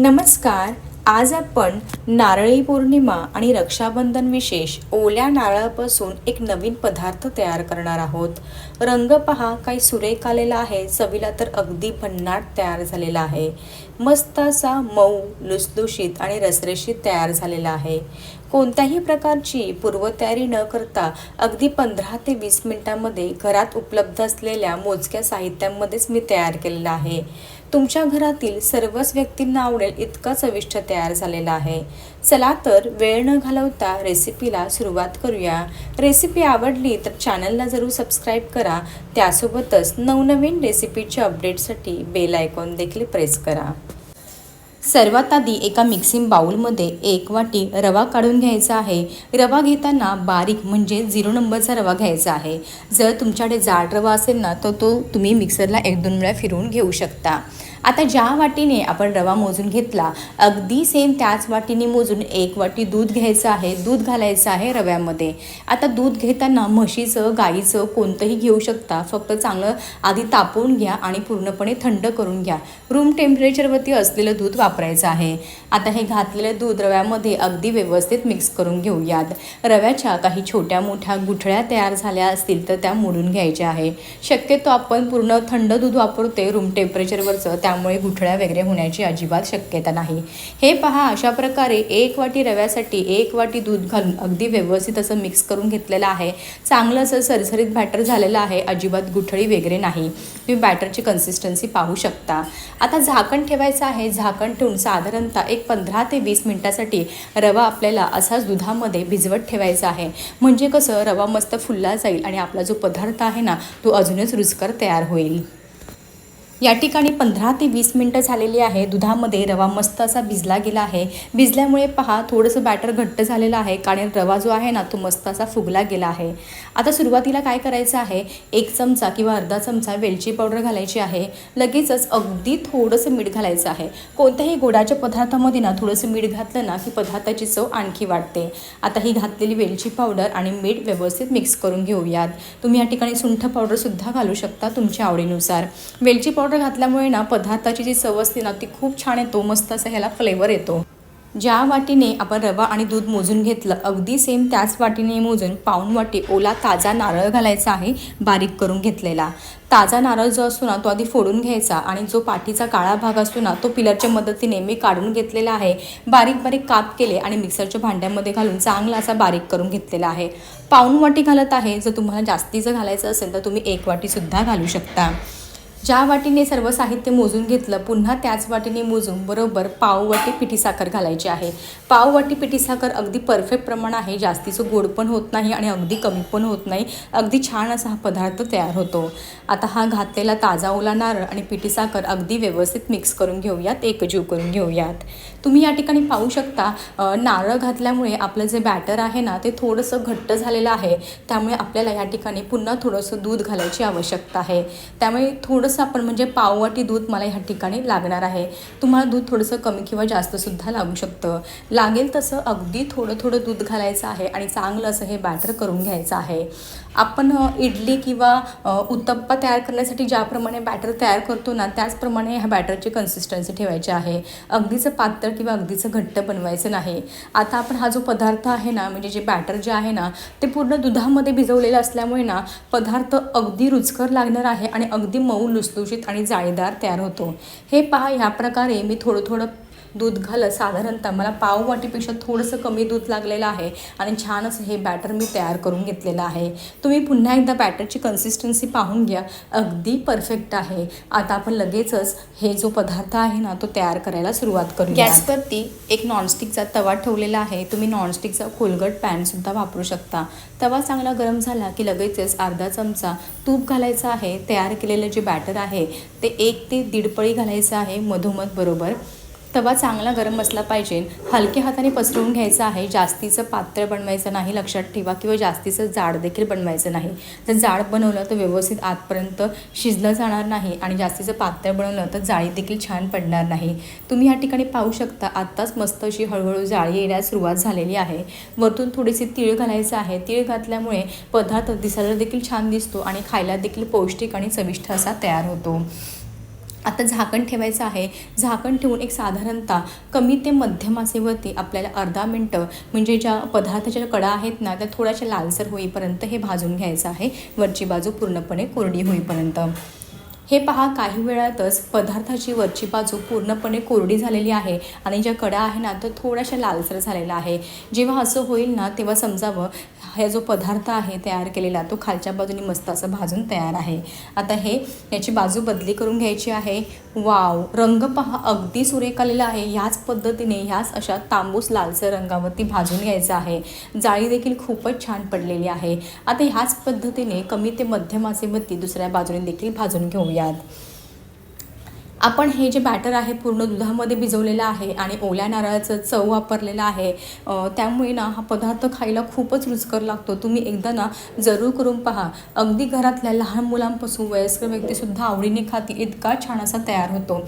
नमस्कार. आज आपण नारळी पौर्णिमा आणि रक्षाबंधन विशेष ओल्या नारळापासून एक नवीन पदार्थ तयार करणार आहोत. रंग पहा काही सुरेख आलेला आहे. चवीला तर अगदी भन्नाट तयार झालेला आहे. मस्त असा मऊ लुसलुशीत आणि रसरशीत तयार झालेला आहे. कोणत्याही प्रकारची पूर्वतयारी न करता अगदी पंधरा ते वीस मिनिटांमध्ये घरात उपलब्ध असलेल्या मोजक्या साहित्यांमध्येच मी तयार केलेला आहे. तुमच्या घरातील सर्वच व्यक्तींना आवडेल इतका चविष्ट तयार झालेला आहे. चला तर वेळ न घालवता रेसिपीला सुरुवात करूया. रेसिपी आवडली तर चॅनलला जरूर सबस्क्राईब करा. त्यासोबतच नवनवीन रेसिपीच्या अपडेटसाठी बेल आयकॉन देखील प्रेस करा. सर्वात आधी एका मिक्सिंग बाउलमध्ये एक वाटी रवा काढून घ्यायचा आहे. रवा घेताना बारीक म्हणजे झिरो नंबरचा रवा घ्यायचा आहे. जर तुमच्याकडे जाड रवा असेल ना तर तो तुम्ही मिक्सरला एक दोन वेळा फिरवून घेऊ शकता. आता ज्या वाटीने आपण रवा मोजून घेतला अगदी सेम त्याच वाटीने मोजून एक वाटी दूध घ्यायचं आहे दूध घालायचं आहे रव्यामध्ये. आता दूध घेताना म्हशीचं गाईचं कोणतंही घेऊ शकता. फक्त चांगलं आधी तापवून घ्या आणि पूर्णपणे थंड करून घ्या. रूम टेम्परेचरवरती असलेलं दूध वापरायचं आहे. आता हे घातलेलं दूध रव्यामध्ये अगदी व्यवस्थित मिक्स करून घेऊयात. रव्याच्या काही छोट्या मोठ्या गुठळ्या तयार झाल्या असतील तर त्या मोडून घ्यायच्या आहे. शक्यतो आपण पूर्ण थंड दूध वापरते रूम टेम्परेचरवरचं त्या त्यामुळे गुठळ्या वगैरे होण्याची अजिबात शक्यता नाही. हे पहा अशा प्रकारे एक वाटी रव्यासाठी एक वाटी दूध घालून अगदी व्यवस्थित असं मिक्स करून घेतलेलं आहे. चांगलं असं सरसरीत बॅटर झालेलं आहे अजिबात गुठळी वगैरे नाही. तुम्ही बॅटरची कन्सिस्टन्सी पाहू शकता. आता झाकण ठेवायचं आहे. झाकण ठेवून साधारणतः एक पंधरा ते वीस मिनटासाठी रवा आपल्याला असाच दुधामध्ये भिजवत ठेवायचा आहे. म्हणजे कसं रवा मस्त फुलला जाईल आणि आपला जो पदार्थ आहे ना तो अजूनच रुचकर तयार होईल. या ठिकाणी पंधरा ते वीस मिनटं झालेली आहे. दुधामध्ये रवा मस्त असा भिजला गेला आहे. भिजल्यामुळे पहा थोडंसं बॅटर घट्ट झालेलं आहे. कारण रवा जो आहे ना तो मस्त असा फुगला गेला आहे. आता सुरुवातीला काय करायचं आहे? एक चमचा किंवा अर्धा चमचा वेलची पावडर घालायची आहे. लगेचच अगदी थोडंसं मीठ घालायचं आहे. कोणत्याही गोडाच्या पदार्थामध्ये ना थोडंसं मीठ घातलं ना की पदार्थाची चव आणखी वाढते. आता ही घातलेली वेलची पावडर आणि मीठ व्यवस्थित मिक्स करून घेऊयात. तुम्ही या ठिकाणी सुंठ पावडरसुद्धा घालू शकता तुमच्या आवडीनुसार. वेलची पावडर घातल्यामुळे ना पदार्थाची जी चव असते ना ती खूप छान येतो मस्त असा ह्याला फ्लेवर येतो. ज्या वाटीने आपण रवा आणि दूध मोजून घेतलं अगदी सेम त्याच वाटीने मोजून पाऊण वाटी ओला ताजा नारळ घालायचा आहे बारीक करून घेतलेला. ताजा नारळ जो असतो ना तो आधी फोडून घ्यायचा आणि जो पाठीचा काळा भाग असतो ना तो पिलरच्या मदतीने मी काढून घेतलेला आहे. बारीक बारीक काप केले आणि मिक्सरच्या भांड्यामध्ये घालून चांगला असा बारीक करून घेतलेला आहे. पाऊण वाटी घालत आहे जर तुम्हाला जास्तीचं घालायचं असेल तर तुम्ही एक वाटीसुद्धा घालू शकता. ज्या वाटीने सर्व साहित्य मोजून घेतलं पुन्हा त्याच वाटीने मोजून बरोबर पाव वाटी पिठी साखर घालायची आहे. पाव वाटी पिठी साखर अगदी परफेक्ट प्रमाण आहे. जास्तीचं गोड पण होत नाही आणि अगदी कमी पण होत नाही. अगदी छान असा हा पदार्थ तयार होतो. आता हा घातलेला ताजा ओला नारळ आणि पिठी साखर अगदी व्यवस्थित मिक्स करून घेऊयात एकजीव करून घेऊयात. तुम्ही या ठिकाणी पाहू शकता नारळ घातल्यामुळे आपलं जे बॅटर आहे ना ते थोडंसं घट्ट झालेलं आहे. त्यामुळे आपल्याला या ठिकाणी पुन्हा थोडंसं दूध घालायची आवश्यकता आहे. त्यामुळे थोडं थोडंसं आपण म्हणजे पाववाटी दूध मला ह्या ठिकाणी लागणार आहे. तुम्हाला दूध थोडंसं कमी किंवा जास्तसुद्धा लागू शकतं. लागेल तसं अगदी थोडं थोडं दूध घालायचं आहे आणि चांगलं असं हे बॅटर करून घ्यायचं आहे. आपण इडली किंवा उत्तप्पा तयार करण्यासाठी ज्याप्रमाणे बॅटर तयार करतो ना त्याचप्रमाणे ह्या बॅटरची कन्सिस्टन्सी ठेवायची आहे. अगदीचं पातळ किंवा अगदीचं घट्ट बनवायचं नाही. आता आपण हा जो पदार्थ आहे ना म्हणजे जे बॅटर जे आहे ना ते पूर्ण दुधामध्ये भिजवलेलं असल्यामुळे ना पदार्थ अगदी रुचकर लागणार आहे आणि अगदी मऊ लुसलुशीत आणि जाळीदार तयार होतो. हे पहा ह्या प्रकारे मी थोडं थोडं दूध घालत. साधारणतः मला पाव वाटीपेक्षा थोडंसं कमी दूध लागलेलं आहे आणि छान असं हे बॅटर मी तयार करून घेतलेलं आहे. तुम्ही पुन्हा एकदा बॅटरची कन्सिस्टन्सी पाहून घ्या. अगदी परफेक्ट आहे. आता आपण लगेचच हे जो पदार्थ आहे ना तो तयार करायला सुरुवात करू गॅसवरती एक नॉनस्टिकचा तवा ठेवलेला आहे. तुम्ही नॉनस्टिकचा खोलगट पॅनसुद्धा वापरू शकता. तवा चांगला गरम झाला की लगेचच अर्धा चमचा तूप घालायचं आहे. तयार केलेलं जे बॅटर आहे ते एक ते दीड पळी घालायचं आहे. मधोमध बरोबर. तवा चांगला गरम असला पाहिजे. हलक्या हाताने पसरवून घ्यायचं आहे. जास्तीचं पातळ बनवायचं नाही लक्षात ठेवा किंवा जास्तीचं जाड देखील बनवायचं नाही. जर जाड बनवलं तर व्यवस्थित आतपर्यंत शिजलं जाणार नाही आणि जास्तीचं पातळ बनवलं तर जाळी देखील छान पडणार नाही. तुम्ही या ठिकाणी पाहू शकता आत्ताच मस्त अशी हळूहळू जाळी येण्यास सुरुवात झालेली आहे. वरतून थोडीशी तीळ घालायचं आहे. तीळ घातल्यामुळे पदार्थ दिसायला देखील छान दिसतो आणि खायला देखील पौष्टिक आणि चविष्ट असा तयार होतो. आता झाकण ठेवायचं आहे. झाकण ठेवून एक साधारणतः कमी ते मध्यम आचेवरती आपल्याला अर्धा मिनटं म्हणजे ज्या पदार्थाच्या कडा आहेत ना त्या थोड्याशा लालसर होईपर्यंत हे भाजून घ्यायचं आहे. वरची बाजू पूर्णपणे कोरडी होईपर्यंत. हे पहा काही वेळातच पदार्थाची वरची बाजू पूर्णपणे कोरडी झालेली आहे आणि ज्या कडा आहे ना तर थोड्याशा लालसर झालेला आहे. जेव्हा असं होईल ना तेव्हा समजावं हा जो पदार्थ आहे तयार केलेला तो खालच्या बाजूने मस्त असं भाजून तयार आहे. आता हे याची बाजू बदली करून घ्यायची आहे. वाव! रंग पहा अगदी सुरेख आलेला आहे. ह्याच पद्धतीने ह्याच अशा तांबूस लालसर रंगावरती भाजून घ्यायचं आहे. जाळी देखील खूपच छान पडलेली आहे. आता ह्याच पद्धतीने कमी ते मध्यम मती दुसऱ्या बाजूने देखील भाजून घेऊया. घेऊयात आपण हे जे बॅटर आहे पूर्ण दुधामध्ये भिजवलेलं आहे आणि ओल्या नारळाचं चव वापरलेलं आहे त्यामुळे ना हा पदार्थ खायला खूपच रुचकर लागतो. तुम्ही एकदा ना जरूर करून पहा. अगदी घरातल्या लहान मुलांपासून वयस्कर व्यक्तीसुद्धा आवडीने खाती इतका छान असा तयार होतो.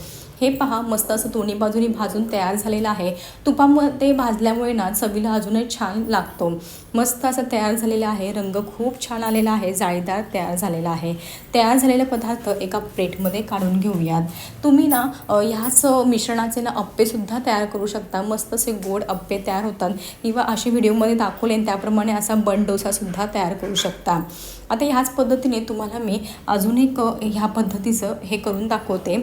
हे पहा मस्त असं दोन्ही बाजूनी भाजून तयार झालेलं आहे. तुपामध्ये भाजल्यामुळे ना चवीला अजूनही छान लागतो. मस्त असं तयार झालेलं आहे. रंग खूप छान आलेला आहे. जाळीदार तयार झालेला आहे. तयार झालेले पदार्थ एका प्लेटमध्ये काढून घेऊयात. तुम्ही ना ह्याच मिश्रणाचे ना अप्पेसुद्धा तयार करू शकता. मस्त असे गोड अप्पे तयार होतात. किंवा असे व्हिडिओमध्ये दाखवले त्याप्रमाणे असा बन डोसासुद्धा तयार करू शकता. आता ह्याच पद्धतीने तुम्हाला मी अजून एक ह्या पद्धतीचं हे करून दाखवते.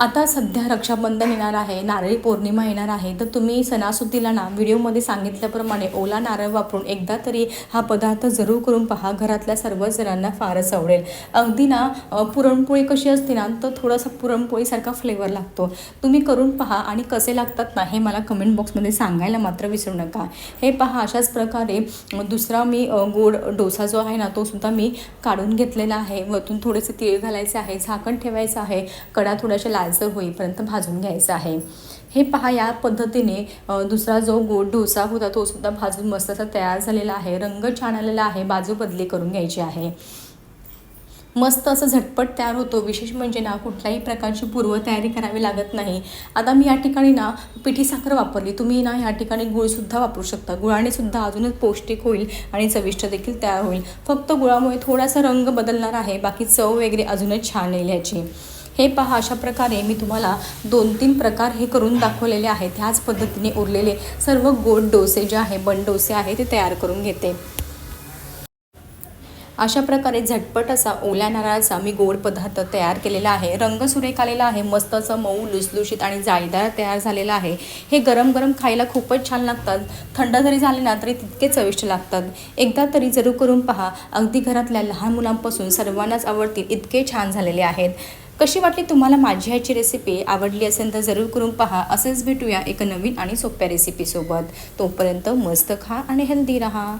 आता सध्या रक्षाबंधन येणार आहे नारळी पौर्णिमा येणार आहे तर तुम्ही सणासुदीला ना व्हिडिओमध्ये सांगितल्याप्रमाणे ओला नारळ वापरून एकदा तरी हा पदार्थ जरूर करून पहा घरातल्या सर्वच जणांना फारच आवडेल. अगदी ना पुरणपोळी कशी असते ना तर थोडासा पुरणपोळीसारखा फ्लेवर लागतो. तुम्ही करून पहा आणि कसे लागतात ना हे मला कमेंट बॉक्समध्ये सांगायला मात्र विसरू नका. हे पहा अशाच प्रकारे दुसरा मी गोड डोसा जो आहे ना तो सुद्धा मी काढून घेतलेला आहे. वरतून थोडेसे तीळ घालायचे आहे झाकण ठेवायचं आहे कडा थोड्याशा लालसर होईपर्यंत भाजून घ्यायचं आहे. हे पहा या पद्धतीने दुसरा जो गोड डोसा होता तो सुद्धा भाजून मस्त असा तयार झालेला आहे. रंग छान आलेला आहे. बाजू बदली करून घ्यायची आहे. मस्त असं झटपट तयार होतो. विशेष म्हणजे ना कुठल्याही प्रकारची पूर्वतयारी करावी लागत नाही. आता मी या ठिकाणी ना पिठी साखर वापरली. तुम्ही ना या ठिकाणी गुळसुद्धा वापरू शकता. गुळाने सुद्धा अजूनच पौष्टिक होईल आणि चविष्ट देखील तयार होईल. फक्त गुळामुळे थोडासा रंग बदलणार आहे. बाकी चव वगैरे अजूनच छान येईल ह्याची. हे पहा अशा प्रकारे मी तुम्हाला दोन तीन प्रकार हे करून दाखवलेले आहेत. ह्याच पद्धतीने उरलेले सर्व गोड डोसे जे आहे बन डोसे आहे ते तयार करून घेते. अशा प्रकारे झटपट असा ओल्या नारळाचा मी गोड पदार्थ तयार केलेला आहे. रंग सुरेख आलेला आहे मस्त असं मऊ लुसलुशीत आणि जाळीदार तयार झालेला आहे. हे गरम गरम खायला खूपच छान लागतात. थंड जरी झाले ना तरी तितके चविष्ट लागतात. एकदा तरी जरूर करून पहा. अगदी घरातल्या लहान मुलांपासून सर्वांनाच आवडतील इतके छान झालेले आहेत. कशी वाटली तुम्हाला माझी ह्याची रेसिपी आवडली असेल तर जरूर करून पहा. असेच भेटूया एका नवीन आणि सोप्या रेसिपीसोबत तोपर्यंत मस्त खा आणि हेल्दी राहा.